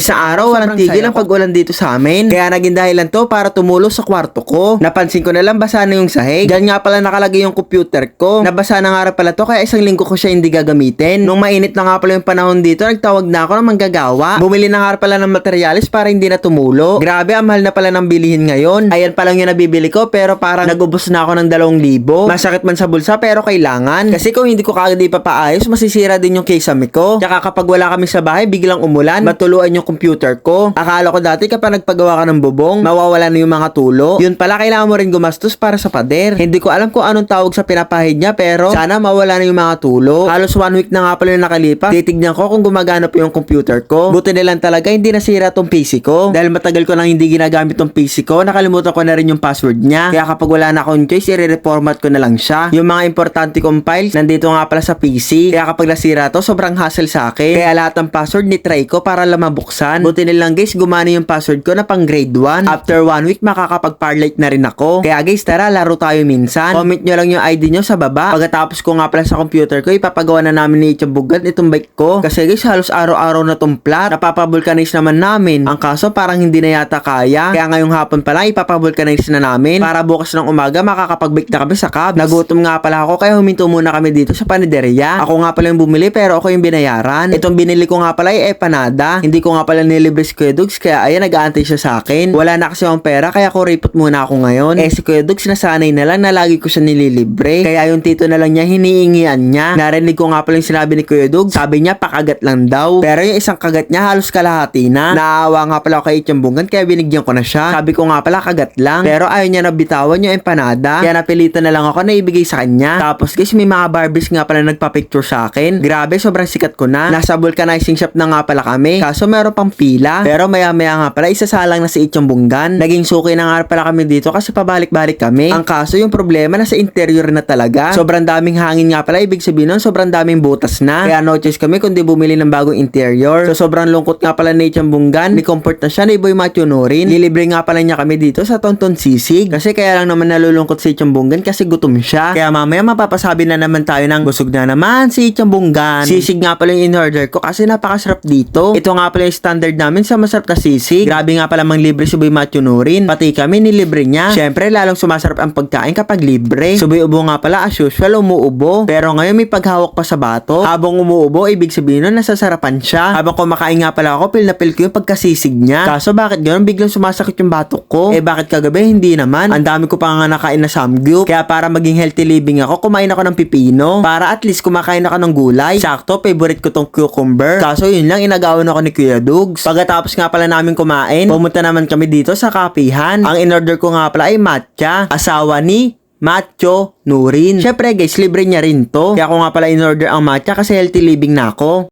Isang araw, walang tigil ang pag-ulan dito sa amin. Kaya naging dahilan to para tumulo sa kwarto ko. Napansin ko na lang basa na yung sahig. Diyan nga pala nakalagay yung computer ko. Nabasa na nga pala to kaya isang linggo ko siya hindi gagamitin. Nung mainit na nga pala yung panahon dito, nagtawag na ako ng manggagawa. Bumili na nga pala ng materialis para hindi na tumulo. Grabe, ang mahal na pala ng bilihin ngayon. Ayan pa lang yung nabibili ko pero parang nagubos na ako ng 2,000. Masakit man sa bulsa pero kailangan. Kasi kung hindi ko kagad ipapaayos, masisira din yung kisame ko. Tsaka kapag wala kami sa bahay, biglang umulan, matuluan yung computer ko. Akala ko dati kapag nagpagawa ka ng bubong, mawawala na yung mga tulo. Yun pala, kailangan mo rin gumastos para sa pader. Hindi ko alam kung anong tawag sa pinapahid niya pero sana mawala na yung mga tulo. Halos one week na nga pala yung nakalipas. Titignan ko kung gumagana pa yung computer ko. Buti na lang talaga hindi nasira tong PC ko. Dahil matagal ko nang hindi ginagamit tong PC ko, nakalimutan ko na rin yung password niya. Kaya kapag wala na akong choice, i-reformat ko na lang siya. Yung mga importante kong files, nandito nga pala sa PC. Kaya kapag nasira to, sobrang hassle sa akin. Kaya lahat ng password ni try ko para lang mabuksan. Buti na lang guys, gumana yung password ko na pang grade 1. After one week, makakapag-parlate na rin ako. Kaya guys, tara, laro tayo minsan. Comment nyo lang yung ID nyo sa baba. Pagkatapos ko nga pala sa computer ko, ipapagawa na namin ni Ichabugan itong bike ko. Kasi guys, halos araw-araw na tong flat. Napapavulcanize naman namin. Ang kaso, parang hindi na yata kaya. Kaya ngayong hapon pala, ipapavulcanize na namin. Para bukas ng umaga, makakapag-bake na kami sa cab. Nagutom nga pala ako, kaya huminto muna kami dito sa panaderia. Ako nga pala yung bumili, pero ako yung binayaran. Itong binili ko nga pala ay empanada. Hindi ko nga pala nilibre si Kuya Dugs, kaya ayan, nag-aantay siya sa akin. Wala na kasi akong pera, kaya kuripot muna ako ngayon. Eh si Kuya Dugs, nasanay na lang na lagi ko siya nililibre. Kaya yung tito na lang niya, hiniingian niya. Narinig ko nga pala yung sinabi ni Kuya Dugs. Sabi niya, pakagat lang daw. Pero yung isang kagat niya, halos kalahati na. Naawa nga pala ako kay Itchambungan, kaya binigyan ko na siya. Sabi ko nga pala, kagat lang. Pero ayaw niya na bitawan yung empanada. Kaya napilitan na lang ako na ibigay sa kanya. Tapos guys, may mga Barbies nga pala nagpa-picture sa akin. Grabe, sobrang sikat ko na. Nasa vulcanizing shop na nga pala kami. Kaso meron pang pila. Pero maya maya nga pala, isasalang na si Itchambungan. Naging suki na nga pala kami dito kasi pabalik-balik kami. Ang kaso yung problema na sa interior na talaga. Sobrang daming hangin nga pala, ibig sabihin nun, sobrang daming butas na. Kaya no choice kami kundi bumili ng bagong interior. So sobrang lungkot nga pala ni Itchambungan. Ni comfort na siya ni Boy Matthew Norin. Lilibre nga pala niya kami dito sa Tonton Sisig. Kasi kaya lang naman nalulungkot si Itchambungan kasi gutom siya. Kaya mamaya mapapasabi na naman tayo ng busog na naman si Itchambungan. Sisig nga pala yung in-order ko kasi napakasarap dito. Ito nga pala yung standard namin sa masarap na sisig. Grabe nga pala mang libre si Boy Matthew Norin. Pati kami nilibre niya. Syempre lalong sumasarap ang pagkain kapag libre. Subay ubo nga pala as usual umuubo. Pero ngayon may paghawak pa sa bato. Habang umuubo, ibig sabihin nun nasasarapan siya. Habang kumakain nga pala ako, pil na pil ko yung pagkasisig niya. Kaso bakit ganoon biglang sumasakit yung batok ko? Eh bakit kagabi hindi naman? Ang dami ko pa nga nakain na samgyup. Kaya para maging healthy living ako, kumain ako ng pipino. Para at least kumakain ako ng gulay. Sakto, favorite ko tong cucumber. Kaso yun lang, inagawan ako ni Kuya Dugs. Pagkatapos nga pala namin kumain, pumunta naman kami dito sa kapihan. Ang in-order ko nga pala ay matcha. Asawa ni Macho Nurin. Syempre guys, libre niya rin to. Kaya ako nga pala in-order ang matcha kasi healthy living na ako.